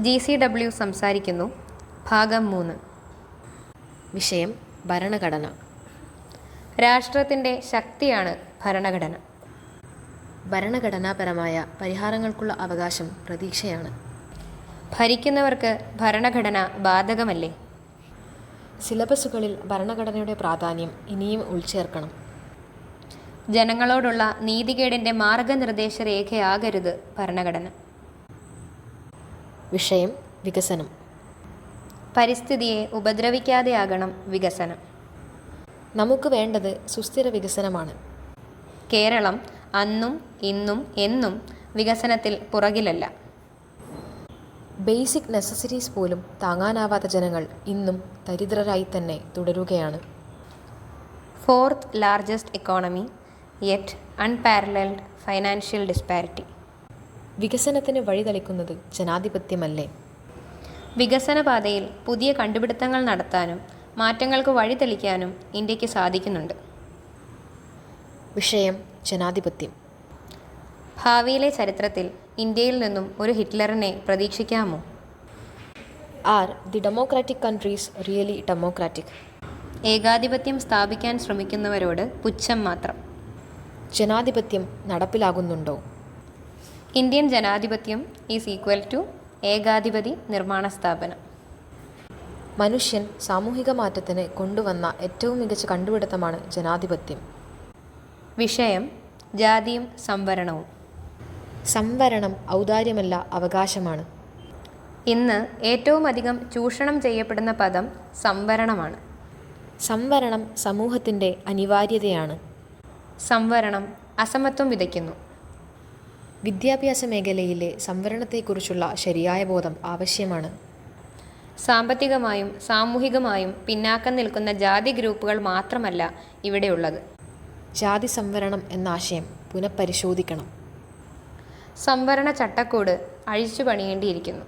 G C W സംസാരിക്കുന്നു. ഭാഗം മൂന്ന്. വിഷയം ഭരണഘടന. രാഷ്ട്രത്തിന്റെ ശക്തിയാണ് ഭരണഘടന. ഭരണഘടനാപരമായ പരിഹാരങ്ങൾക്കുള്ള അവകാശം പ്രതീക്ഷയാണ്. ഭരിക്കുന്നവർക്ക് ഭരണഘടന ബാധകമല്ലേ? സിലബസുകളിൽ ഭരണഘടനയുടെ പ്രാധാന്യം ഇനിയും ഉൾച്ചേർക്കണം. ജനങ്ങളോടുള്ള നീതികേടിന്റെ മാർഗനിർദ്ദേശ രേഖയാകരുത് ഭരണഘടന. വിഷയം വികസനം. പരിസ്ഥിതിയെ ഉപദ്രവിക്കാതെയാകണം വികസനം. നമുക്ക് വേണ്ടത് സുസ്ഥിര വികസനമാണ്. കേരളം അന്നും ഇന്നും എന്നും വികസനത്തിൽ പുറകിലല്ല. ബേസിക് നെസസറീസ് പോലും താങ്ങാനാവാത്ത ജനങ്ങൾ ഇന്നും ദരിദ്രരായി തന്നെ തുടരുകയാണ്. Fourth largest economy yet unparalleled financial disparity വികസനത്തിന് വഴിതെളിക്കുന്നത് ജനാധിപത്യമല്ലേ? വികസനപാതയിൽ പുതിയ കണ്ടുപിടുത്തങ്ങൾ നടത്താനും മാറ്റങ്ങൾക്ക് വഴിതെളിക്കാനും ഇന്ത്യയ്ക്ക് സാധിക്കുന്നുണ്ട്. വിഷയം ജനാധിപത്യം. ഭാവിയിലെ ചരിത്രത്തിൽ ഇന്ത്യയിൽ നിന്നും ഒരു ഹിറ്റ്ലറിനെ പ്രതീക്ഷിക്കാമോ? Are the democratic countries really democratic? ഏകാധിപത്യം സ്ഥാപിക്കാൻ ശ്രമിക്കുന്നവരോട് പുച്ഛം മാത്രം. ജനാധിപത്യം നടപ്പിലാകുന്നുണ്ടോ? ഇന്ത്യൻ ജനാധിപത്യം ഈസ് ഈക്വൽ ടു ഏകാധിപതി നിർമ്മാണ സ്ഥാപനം. മനുഷ്യൻ സാമൂഹിക മാറ്റത്തിന് കൊണ്ടുവന്ന ഏറ്റവും മികച്ച കണ്ടുപിടുത്തമാണ് ജനാധിപത്യം. വിഷയം ജാതിയും സംവരണവും. സംവരണം ഔദാര്യമല്ല അവകാശമാണ്. ഇന്ന് ഏറ്റവും അധികം ചൂഷണം ചെയ്യപ്പെടുന്ന പദം സംവരണമാണ്. സംവരണം സമൂഹത്തിന്റെ അനിവാര്യതയാണ്. സംവരണം അസമത്വം വിതയ്ക്കുന്നു. വിദ്യാഭ്യാസ മേഖലയിലെ സംവരണത്തെക്കുറിച്ചുള്ള ശരിയായ ബോധം ആവശ്യമാണ്. സാമ്പത്തികമായും സാമൂഹികമായും പിന്നാക്കം നിൽക്കുന്ന ജാതി ഗ്രൂപ്പുകൾ മാത്രമല്ല ഇവിടെയുള്ളത്. ജാതി സംവരണം എന്ന ആശയം പുനഃപരിശോധിക്കണം. സംവരണ ചട്ടക്കൂട് അഴിച്ചു പണിയേണ്ടിയിരിക്കുന്നു